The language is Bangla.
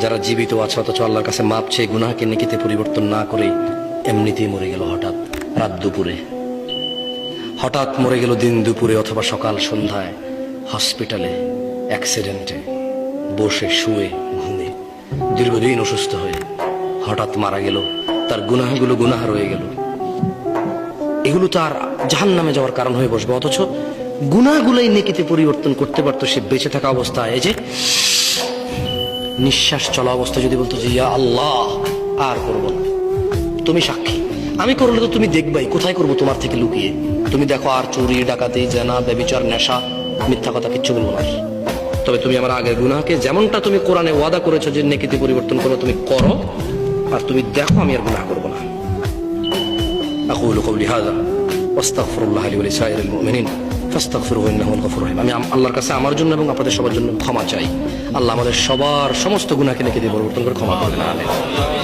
যারা জীবিত আছে, অথচ আল্লাহর কাছে মাপ চেয়ে গুনাহকে নেকিতে পরিবর্তন না করে এমনিতেই মরে গেল হঠাৎ রাত দুপুরে। হঠাৎ মরে গেল দিন দুপুরে অথবা সকাল সন্ধ্যায় হসপিটালে, অ্যাক্সিডেন্টে, বসে, শুয়ে, ঘুমে, দীর্ঘদিন অসুস্থ হয়ে হঠাৎ মারা গেল, তার গুনাহগুলো গুনাহ রয়ে গেল। এগুলো তো আর জাহান নামে যাওয়ার কারণ হয়ে বসবে, অথচ গুনাহগুলোই নেকিতে পরিবর্তন করতে পারতো সে বেঁচে থাকা অবস্থায়। এই যে নিঃশ্বাস চলা অবস্থা যদি বলতো যে ইয়া আল্লাহ আর করবো না তুমি সাক্ষী আমি করলে তো তুমি দেখবাই কোথায় করবো তোমার থেকে লুকিয়ে তুমি দেখো আর চুরি ডাকাতি জেনা বেবিচার নেশা মিথ্যা কথা কিচ্ছু বলবো না তবে তুমি আমার আগের গুনাহকে যেমনটা তুমি কোরআনে ওয়াদা করেছো যে নেকিতে পরিবর্তন করো তুমি করো আর তুমি দেখো আমি আর গুনাহ করবো না أقول قولي هذا واستغفر الله لي ولسائر المؤمنين আমি আল্লাহর কাছে আমার জন্য এবং আপনাদের সবার জন্য ক্ষমা চাই। আল্লাহ আমাদের সবার সমস্ত গুণাকে লিখে দিয়ে পরিবর্তন করে ক্ষমা করবেন। আলেন